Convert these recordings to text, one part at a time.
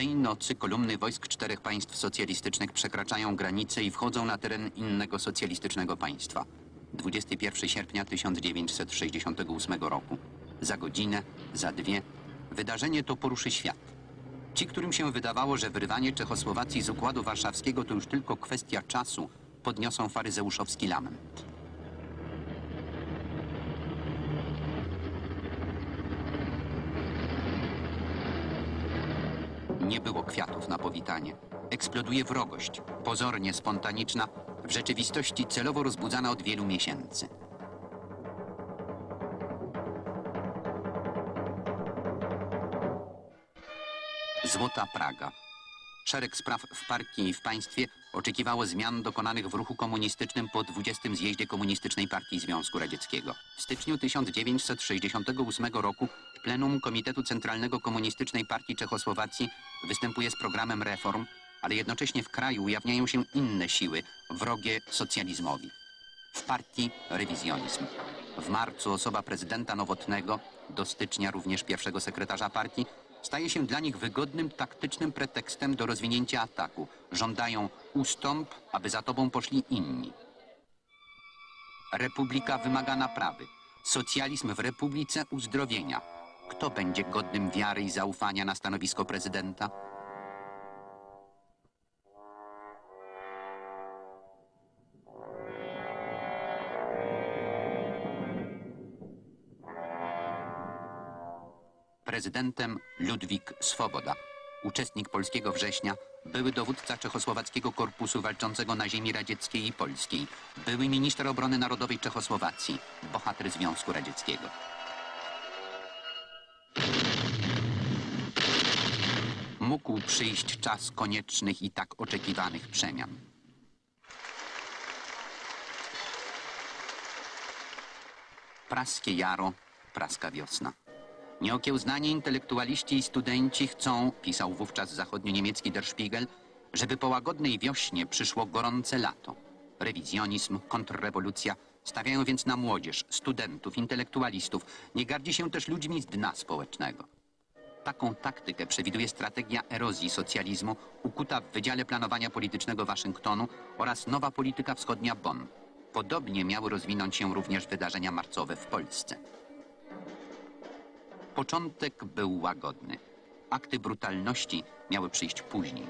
Tej nocy kolumny wojsk czterech państw socjalistycznych przekraczają granicę i wchodzą na teren innego socjalistycznego państwa. 21 sierpnia 1968 roku. Za godzinę, za dwie, wydarzenie to poruszy świat. Ci, którym się wydawało, że wyrwanie Czechosłowacji z Układu Warszawskiego to już tylko kwestia czasu, podniosą faryzeuszowski lament. Nie było kwiatów na powitanie. Eksploduje wrogość, pozornie spontaniczna, w rzeczywistości celowo rozbudzana od wielu miesięcy. Złota Praga. Szereg spraw w partii i w państwie oczekiwało zmian dokonanych w ruchu komunistycznym po 20. zjeździe Komunistycznej Partii Związku Radzieckiego. W styczniu 1968 roku plenum Komitetu Centralnego Komunistycznej Partii Czechosłowacji występuje z programem reform, ale jednocześnie w kraju ujawniają się inne siły, wrogie socjalizmowi. W partii rewizjonizm. W marcu osoba prezydenta Nowotnego, do stycznia również pierwszego sekretarza partii, staje się dla nich wygodnym taktycznym pretekstem do rozwinięcia ataku. Żądają ustąp, aby za tobą poszli inni. Republika wymaga naprawy. Socjalizm w republice uzdrowienia. Kto będzie godnym wiary i zaufania na stanowisko prezydenta? Prezydentem Ludwik Swoboda, uczestnik Polskiego Września, były dowódca Czechosłowackiego Korpusu Walczącego na ziemi radzieckiej i polskiej, były minister obrony narodowej Czechosłowacji, bohater Związku Radzieckiego. Mógł przyjść czas koniecznych i tak oczekiwanych przemian. Praskie jaro, praska wiosna. Nieokiełznani intelektualiści i studenci chcą, pisał wówczas zachodnio-niemiecki Der Spiegel, żeby po łagodnej wiośnie przyszło gorące lato. Rewizjonizm, kontrrewolucja stawiają więc na młodzież, studentów, intelektualistów. Nie gardzi się też ludźmi z dna społecznego. Taką taktykę przewiduje strategia erozji socjalizmu ukuta w Wydziale Planowania Politycznego Waszyngtonu oraz nowa polityka wschodnia Bonn. Podobnie miały rozwinąć się również wydarzenia marcowe w Polsce. Początek był łagodny. Akty brutalności miały przyjść później.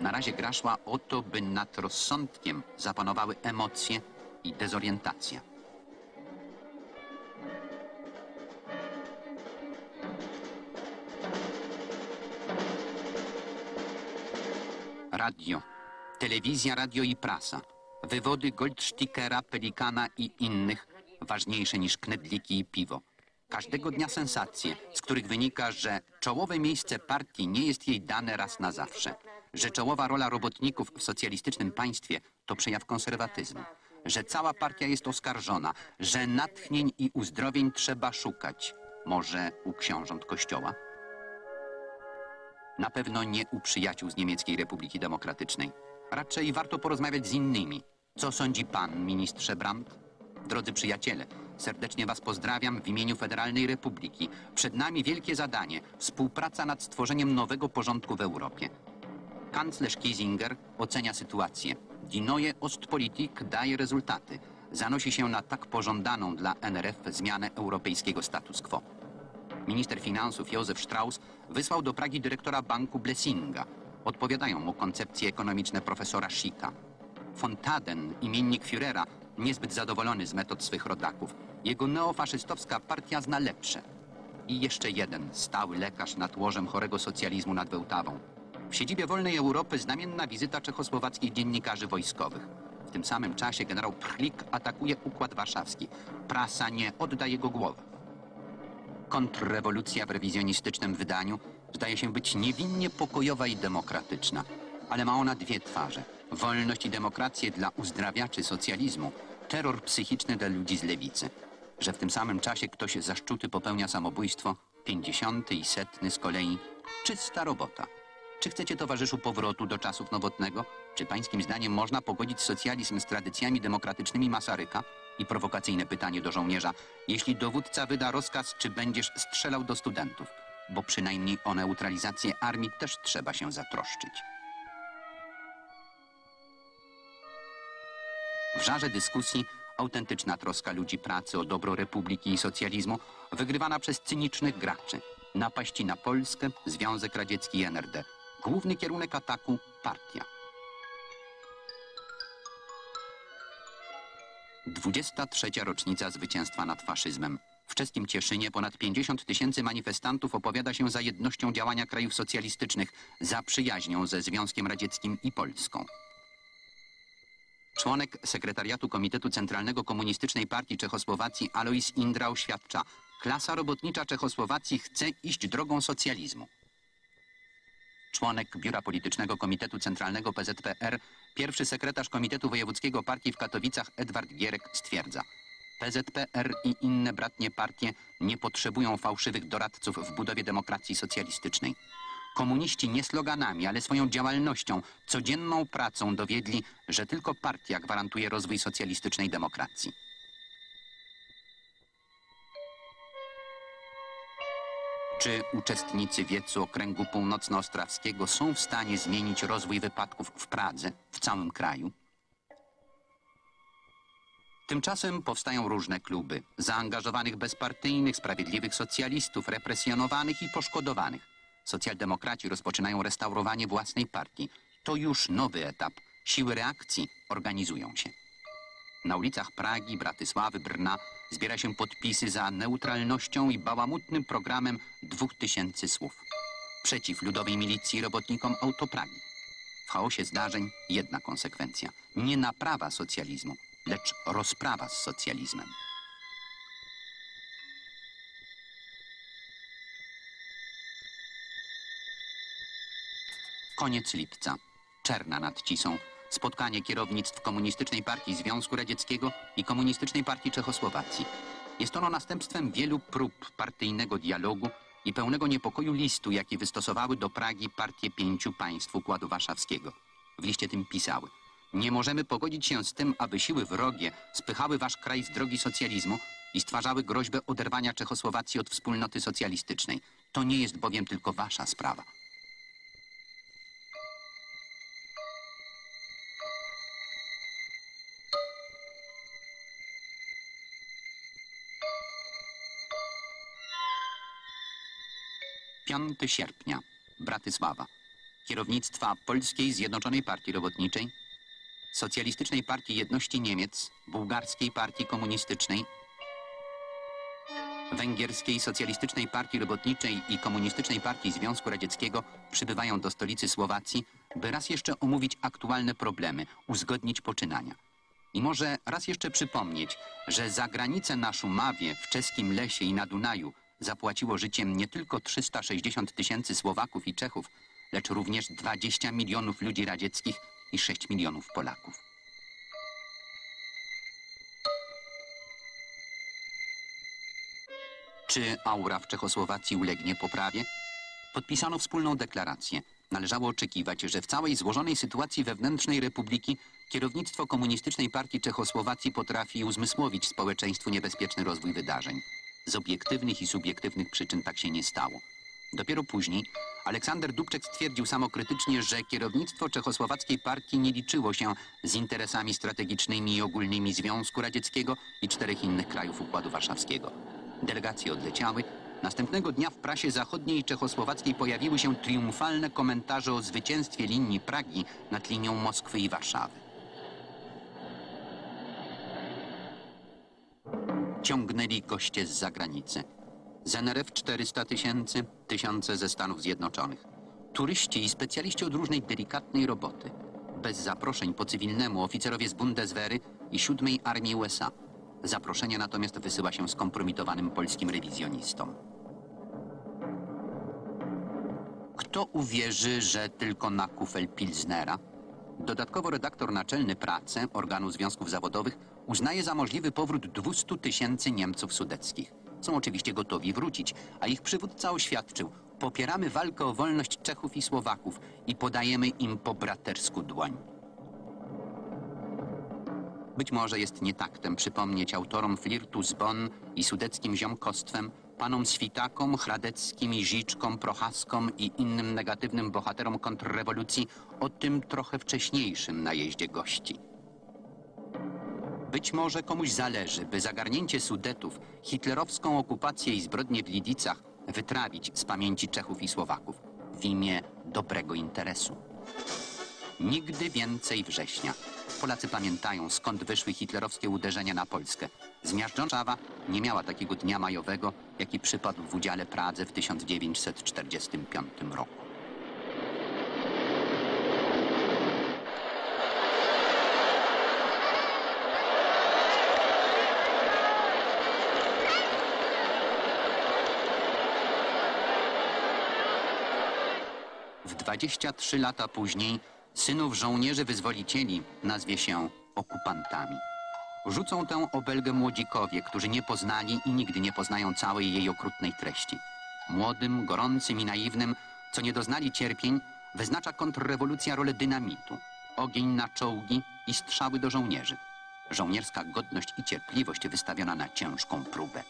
Na razie gra szła o to, by nad rozsądkiem zapanowały emocje i dezorientacja. Radio, telewizja, radio i prasa. Wywody Goldstickera, Pelikana i innych ważniejsze niż knedliki i piwo. Każdego dnia sensacje, z których wynika, że czołowe miejsce partii nie jest jej dane raz na zawsze, że czołowa rola robotników w socjalistycznym państwie to przejaw konserwatyzmu, że cała partia jest oskarżona, że natchnień i uzdrowień trzeba szukać. Może u książąt kościoła? Na pewno nie u przyjaciół z Niemieckiej Republiki Demokratycznej. Raczej warto porozmawiać z innymi. Co sądzi pan, ministrze Brandt? Drodzy przyjaciele, serdecznie was pozdrawiam w imieniu Federalnej Republiki. Przed nami wielkie zadanie współpraca nad stworzeniem nowego porządku w Europie. Kanclerz Kiesinger ocenia sytuację. Die neue Ostpolitik daje rezultaty. Zanosi się na tak pożądaną dla NRF zmianę europejskiego status quo. Minister finansów Józef Strauss wysłał do Pragi dyrektora banku Blessinga. Odpowiadają mu koncepcje ekonomiczne profesora Schicka. Von Taden, imiennik Führera, niezbyt zadowolony z metod swych rodaków. Jego neofaszystowska partia zna lepsze. I jeszcze jeden, stały lekarz nad łożem chorego socjalizmu nad Wełtawą. W siedzibie Wolnej Europy znamienna wizyta czechosłowackich dziennikarzy wojskowych. W tym samym czasie generał Prchlik atakuje Układ Warszawski. Prasa nie odda jego głowy. Kontrrewolucja w rewizjonistycznym wydaniu zdaje się być niewinnie pokojowa i demokratyczna. Ale ma ona dwie twarze. Wolność i demokrację dla uzdrawiaczy socjalizmu, terror psychiczny dla ludzi z lewicy. Że w tym samym czasie ktoś zaszczuty popełnia samobójstwo, pięćdziesiąty i setny z kolei czysta robota. Czy chcecie, towarzyszu, powrotu do czasów nowotnego? Czy pańskim zdaniem można pogodzić socjalizm z tradycjami demokratycznymi Masaryka? I prowokacyjne pytanie do żołnierza. Jeśli dowódca wyda rozkaz, czy będziesz strzelał do studentów? bo przynajmniej o neutralizację armii też trzeba się zatroszczyć. W żarze dyskusji autentyczna troska ludzi pracy o dobro republiki i socjalizmu wygrywana przez cynicznych graczy. Napaści na Polskę, Związek Radziecki i NRD. Główny kierunek ataku partia. 23. rocznica zwycięstwa nad faszyzmem. W czeskim Cieszynie ponad 50 tysięcy manifestantów opowiada się za jednością działania krajów socjalistycznych, za przyjaźnią ze Związkiem Radzieckim i Polską. Członek sekretariatu Komitetu Centralnego Komunistycznej Partii Czechosłowacji Alois Indra oświadcza, klasa robotnicza Czechosłowacji chce iść drogą socjalizmu. Członek Biura Politycznego Komitetu Centralnego PZPR, pierwszy sekretarz Komitetu Wojewódzkiego Partii w Katowicach Edward Gierek stwierdza, PZPR i inne bratnie partie nie potrzebują fałszywych doradców w budowie demokracji socjalistycznej. Komuniści nie sloganami, ale swoją działalnością, codzienną pracą dowiedli, że tylko partia gwarantuje rozwój socjalistycznej demokracji. Czy uczestnicy wiecu okręgu północno-ostrawskiego są w stanie zmienić rozwój wypadków w Pradze, w całym kraju? Tymczasem powstają różne kluby zaangażowanych bezpartyjnych, sprawiedliwych socjalistów, represjonowanych i poszkodowanych. Socjaldemokraci rozpoczynają restaurowanie własnej partii. To już nowy etap. Siły reakcji organizują się. Na ulicach Pragi, Bratysławy, Brna zbiera się podpisy za neutralnością i bałamutnym programem dwóch tysięcy słów. Przeciw ludowej milicji robotnikom autopragi. W chaosie zdarzeń jedna konsekwencja. Nie naprawa socjalizmu, lecz rozprawa z socjalizmem. Koniec lipca. Czerna nad Cisą. Spotkanie kierownictw Komunistycznej Partii Związku Radzieckiego i Komunistycznej Partii Czechosłowacji. Jest ono następstwem wielu prób partyjnego dialogu i pełnego niepokoju listu, jaki wystosowały do Pragi partie pięciu państw Układu Warszawskiego. W liście tym pisały Nie możemy pogodzić się z tym, aby siły wrogie spychały wasz kraj z drogi socjalizmu i stwarzały groźbę oderwania Czechosłowacji od wspólnoty socjalistycznej. To nie jest bowiem tylko wasza sprawa. Piąty sierpnia. Bratysława. Kierownictwa Polskiej Zjednoczonej Partii Robotniczej, Socjalistycznej Partii Jedności Niemiec, Bułgarskiej Partii Komunistycznej, Węgierskiej Socjalistycznej Partii Robotniczej i Komunistycznej Partii Związku Radzieckiego przybywają do stolicy Słowacji, by raz jeszcze omówić aktualne problemy, uzgodnić poczynania. I może raz jeszcze przypomnieć, że za granicę na Szumawie, w czeskim lesie i na Dunaju zapłaciło życiem nie tylko 360 tysięcy Słowaków i Czechów, lecz również 20 milionów ludzi radzieckich i 6 milionów Polaków. Czy aura w Czechosłowacji ulegnie poprawie? Podpisano wspólną deklarację. Należało oczekiwać, że w całej złożonej sytuacji wewnętrznej republiki kierownictwo Komunistycznej Partii Czechosłowacji potrafi uzmysłowić społeczeństwu niebezpieczny rozwój wydarzeń. Z obiektywnych i subiektywnych przyczyn tak się nie stało. Dopiero później Aleksander Dubczek stwierdził samokrytycznie, że kierownictwo czechosłowackiej partii nie liczyło się z interesami strategicznymi i ogólnymi Związku Radzieckiego i czterech innych krajów Układu Warszawskiego. Delegacje odleciały. Następnego dnia w prasie zachodniej i czechosłowackiej pojawiły się triumfalne komentarze o zwycięstwie linii Pragi nad linią Moskwy i Warszawy. Ciągnęli goście z zagranicy. Z NRF 400 tysięcy, tysiące ze Stanów Zjednoczonych. Turyści i specjaliści od różnej delikatnej roboty. Bez zaproszeń po cywilnemu oficerowie z Bundeswehry i siódmej Armii USA. Zaproszenie natomiast wysyła się skompromitowanym polskim rewizjonistom. Kto uwierzy, że tylko na kufel Pilznera? Dodatkowo redaktor naczelny pracy organu związków zawodowych uznaje za możliwy powrót 200 tysięcy Niemców sudeckich. Są oczywiście gotowi wrócić, a ich przywódca oświadczył popieramy walkę o wolność Czechów i Słowaków i podajemy im po bratersku dłoń. Być może jest nietaktem przypomnieć autorom flirtu z Bonn i sudeckim ziomkostwem panom Switakom, Hradeckim, Ziczkom, Prochaskom i innym negatywnym bohaterom kontrrewolucji o tym trochę wcześniejszym najeździe gości. Być może komuś zależy, by zagarnięcie Sudetów, hitlerowską okupację i zbrodnie w Lidicach wytrawić z pamięci Czechów i Słowaków w imię dobrego interesu. Nigdy więcej września. Polacy pamiętają, skąd wyszły hitlerowskie uderzenia na Polskę. Zmiażdżona nie miała takiego dnia majowego, jaki przypadł w udziale Pradze w 1945 roku. W 23 lata później synów żołnierzy wyzwolicieli nazwie się okupantami. Rzucą tę obelgę młodzikowie, którzy nie poznali i nigdy nie poznają całej jej okrutnej treści. Młodym, gorącym i naiwnym, co nie doznali cierpień, wyznacza kontrrewolucja rolę dynamitu, ogień na czołgi i strzały do żołnierzy. Żołnierska godność i cierpliwość wystawiona na ciężką próbę.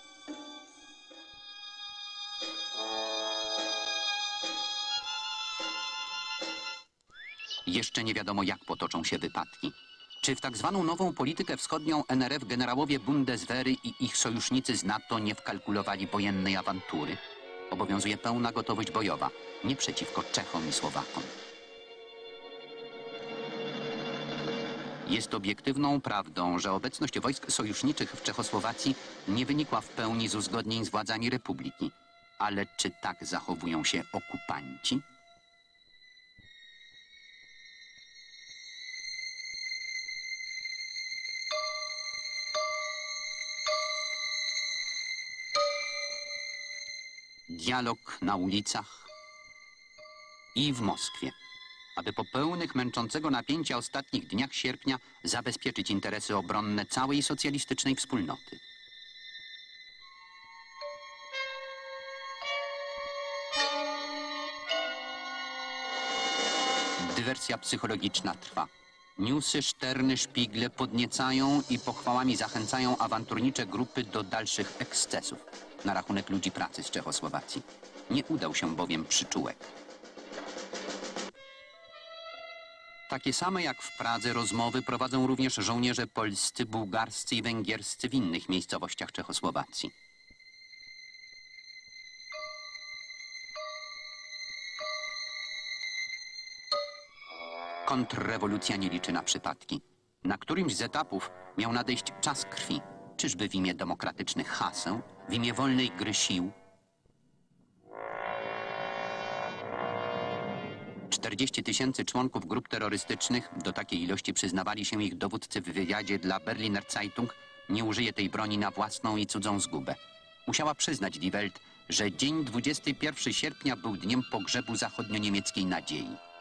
Jeszcze nie wiadomo, jak potoczą się wypadki. Czy w tak zwaną nową politykę wschodnią NRF generałowie Bundeswehry i ich sojusznicy z NATO nie wkalkulowali wojennej awantury? Obowiązuje pełna gotowość bojowa, nie przeciwko Czechom i Słowakom. Jest obiektywną prawdą, że obecność wojsk sojuszniczych w Czechosłowacji nie wynikła w pełni z uzgodnień z władzami republiki. Ale czy tak zachowują się okupanci? Dialog na ulicach i w Moskwie, aby po pełnych męczącego napięcia ostatnich dniach sierpnia zabezpieczyć interesy obronne całej socjalistycznej wspólnoty. Dywersja psychologiczna trwa. Newsy, szterny, szpigle podniecają i pochwałami zachęcają awanturnicze grupy do dalszych ekscesów na rachunek ludzi pracy z Czechosłowacji. Nie udał się bowiem przyczółek. Takie same jak w Pradze rozmowy prowadzą również żołnierze polscy, bułgarscy i węgierscy w innych miejscowościach Czechosłowacji. Kontrrewolucja nie liczy na przypadki. Na którymś z etapów miał nadejść czas krwi. Czyżby w imię demokratycznych haseł, w imię wolnej gry sił? 40 tysięcy członków grup terrorystycznych, do takiej ilości przyznawali się ich dowódcy w wywiadzie dla Berliner Zeitung, nie użyje tej broni na własną i cudzą zgubę. Musiała przyznać Die Welt, że dzień 21 sierpnia był dniem pogrzebu zachodnio-niemieckiej nadziei.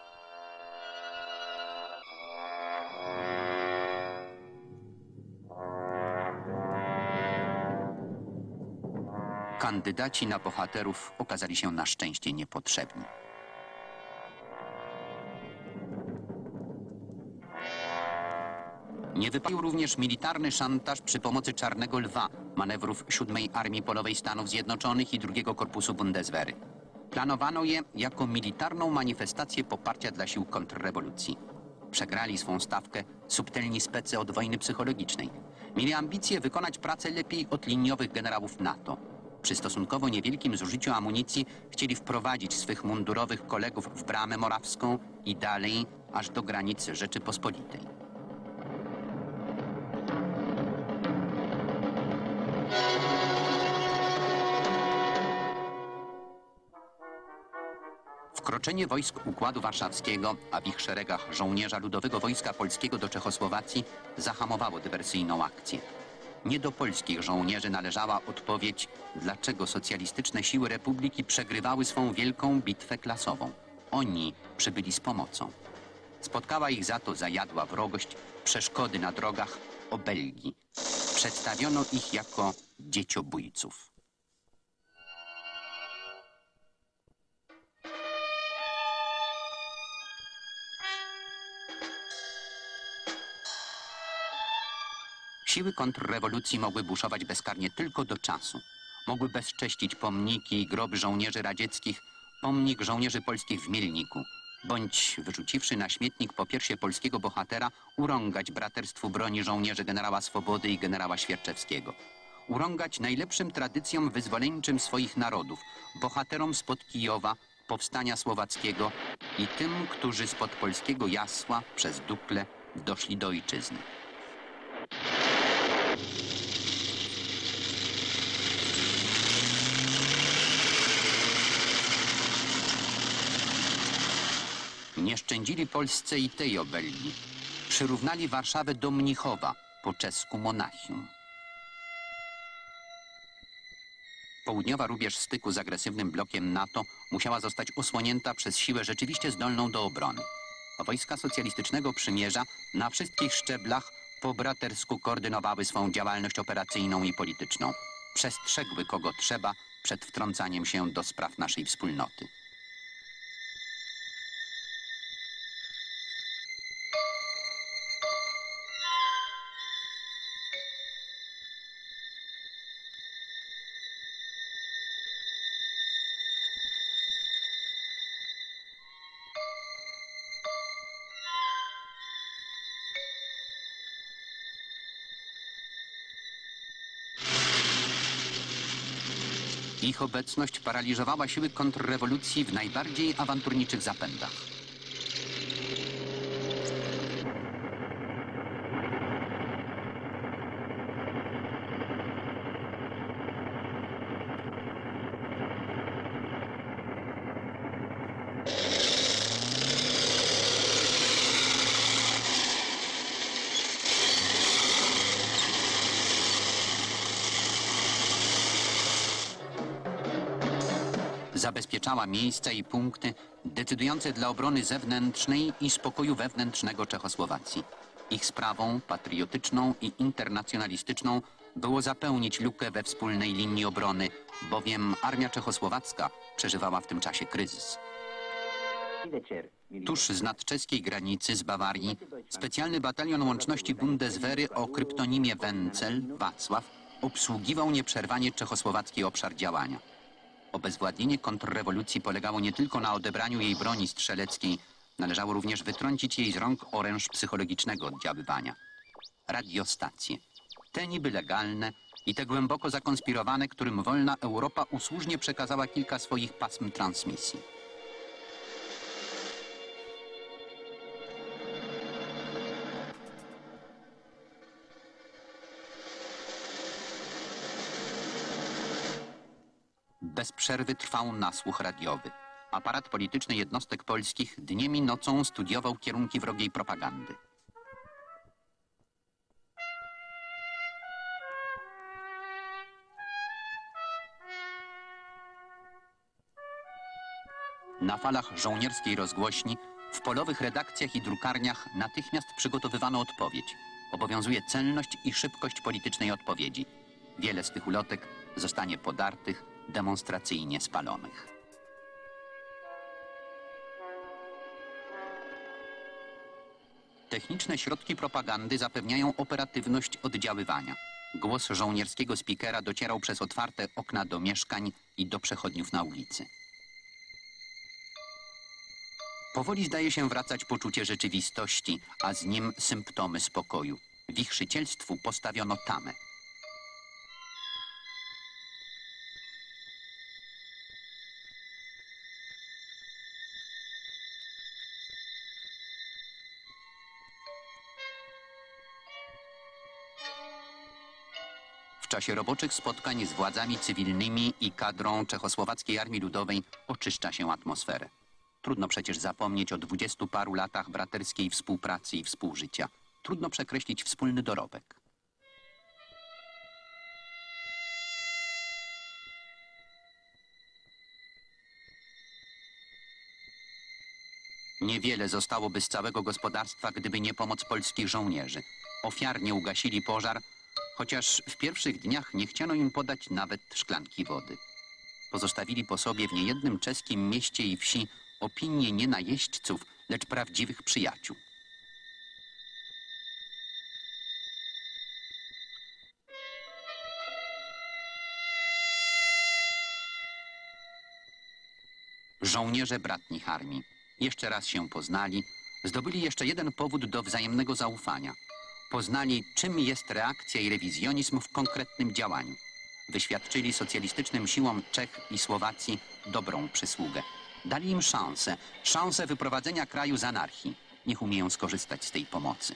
Kandydaci na bohaterów okazali się na szczęście niepotrzebni. Nie wypalił również militarny szantaż przy pomocy Czarnego Lwa, manewrów 7 Armii Polowej Stanów Zjednoczonych i II Korpusu Bundeswehry. Planowano je jako militarną manifestację poparcia dla sił kontrrewolucji. Przegrali swą stawkę subtelni specy od wojny psychologicznej. Mieli ambicje wykonać pracę lepiej od liniowych generałów NATO. Przy stosunkowo niewielkim zużyciu amunicji chcieli wprowadzić swych mundurowych kolegów w bramę morawską i dalej aż do granicy Rzeczypospolitej. Wkroczenie wojsk Układu Warszawskiego, a w ich szeregach żołnierza Ludowego Wojska Polskiego do Czechosłowacji zahamowało dywersyjną akcję. Nie do polskich żołnierzy należała odpowiedź, dlaczego socjalistyczne siły republiki przegrywały swą wielką bitwę klasową. Oni przybyli z pomocą. Spotkała ich za to zajadła wrogość, przeszkody na drogach, obelgi. Przedstawiono ich jako dzieciobójców. Siły kontrrewolucji mogły buszować bezkarnie tylko do czasu. mogły bezcześcić pomniki i groby żołnierzy radzieckich, pomnik żołnierzy polskich w Mielniku, bądź wyrzuciwszy na śmietnik po piersie polskiego bohatera, urągać braterstwu broni żołnierzy generała Swobody i generała Świerczewskiego. Urągać najlepszym tradycjom wyzwoleńczym swoich narodów, bohaterom spod Kijowa, powstania słowackiego i tym, którzy spod polskiego jasła przez Dukle doszli do ojczyzny. Nie szczędzili Polsce i tej obelgi. Przyrównali Warszawę do Mnichowa, po czesku Monachium. Południowa rubież styku z agresywnym blokiem NATO musiała zostać osłonięta przez siłę rzeczywiście zdolną do obrony. Wojska socjalistycznego przymierza na wszystkich szczeblach po bratersku koordynowały swą działalność operacyjną i polityczną. Przestrzegły kogo trzeba przed wtrącaniem się do spraw naszej wspólnoty. Ich obecność paraliżowała siły kontrrewolucji w najbardziej awanturniczych zapędach. Zabezpieczała miejsca i punkty decydujące dla obrony zewnętrznej i spokoju wewnętrznego Czechosłowacji. Ich sprawą patriotyczną i internacjonalistyczną było zapełnić lukę we wspólnej linii obrony, bowiem armia czechosłowacka przeżywała w tym czasie kryzys. Tuż z nadczeskiej granicy z Bawarii specjalny batalion łączności Bundeswehry o kryptonimie Wencel, Wacław, obsługiwał nieprzerwanie czechosłowacki obszar działania. Obezwładnienie kontrrewolucji polegało nie tylko na odebraniu jej broni strzeleckiej, należało również wytrącić jej z rąk oręż psychologicznego oddziaływania. Radiostacje. Te niby legalne i te głęboko zakonspirowane, którym wolna Europa usłużnie przekazała kilka swoich pasm transmisji. Bez przerwy trwał nasłuch radiowy. Aparat polityczny jednostek polskich dniem i nocą studiował kierunki wrogiej propagandy. Na falach żołnierskiej rozgłośni, w polowych redakcjach i drukarniach natychmiast przygotowywano odpowiedź. Obowiązuje celność i szybkość politycznej odpowiedzi. Wiele z tych ulotek zostanie podartych, demonstracyjnie spalonych. Techniczne środki propagandy zapewniają operatywność oddziaływania. Głos żołnierskiego spikera docierał przez otwarte okna do mieszkań i do przechodniów na ulicy. Powoli zdaje się wracać poczucie rzeczywistości, a z nim symptomy spokoju. Wichrzycielstwu postawiono tamę. Czasie roboczych spotkań z władzami cywilnymi i kadrą Czechosłowackiej Armii Ludowej oczyszcza się atmosferę. Trudno przecież zapomnieć o dwudziestu paru latach braterskiej współpracy i współżycia. Trudno przekreślić wspólny dorobek. Niewiele zostałoby z całego gospodarstwa, gdyby nie pomoc polskich żołnierzy. Ofiarnie ugasili pożar, chociaż w pierwszych dniach nie chciano im podać nawet szklanki wody. Pozostawili po sobie w niejednym czeskim mieście i wsi opinie nie najeźdźców, lecz prawdziwych przyjaciół. Żołnierze bratnich armii jeszcze raz się poznali, zdobyli jeszcze jeden powód do wzajemnego zaufania – Poznali, czym jest reakcja i rewizjonizm w konkretnym działaniu. Wyświadczyli socjalistycznym siłom Czech i Słowacji dobrą przysługę. Dali im szansę, szansę wyprowadzenia kraju z anarchii. Niech umieją skorzystać z tej pomocy.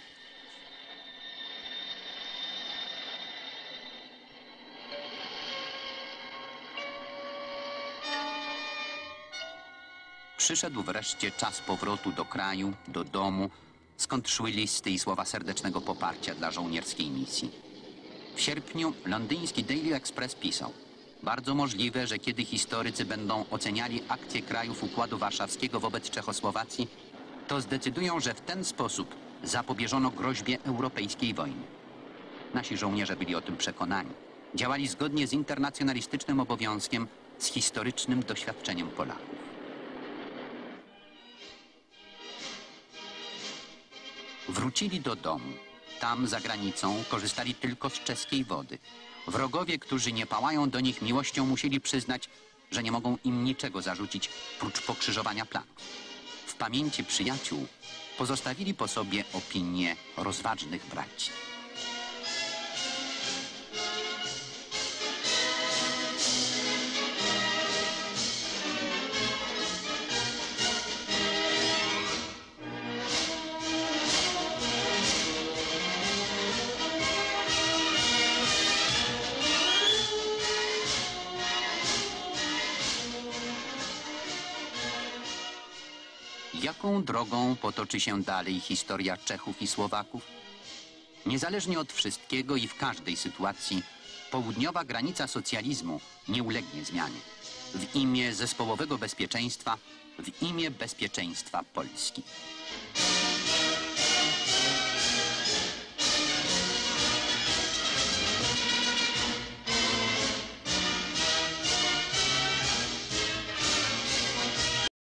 Przyszedł wreszcie czas powrotu do kraju, do domu, skąd szły listy i słowa serdecznego poparcia dla żołnierskiej misji. W sierpniu londyński Daily Express pisał Bardzo możliwe, że kiedy historycy będą oceniali akcje krajów Układu Warszawskiego wobec Czechosłowacji, to zdecydują, że w ten sposób zapobieżono groźbie europejskiej wojny. Nasi żołnierze byli o tym przekonani. Działali zgodnie z internacjonalistycznym obowiązkiem, z historycznym doświadczeniem Polaków. Wrócili do domu. Tam, za granicą, korzystali tylko z czeskiej wody. Wrogowie, którzy nie pałają do nich miłością, musieli przyznać, że nie mogą im niczego zarzucić, prócz pokrzyżowania planów. W pamięci przyjaciół pozostawili po sobie opinie rozważnych braci. Jaką drogą potoczy się dalej historia Czechów i Słowaków? Niezależnie od wszystkiego i w każdej sytuacji, południowa granica socjalizmu nie ulegnie zmianie. W imię zespołowego bezpieczeństwa, w imię bezpieczeństwa Polski.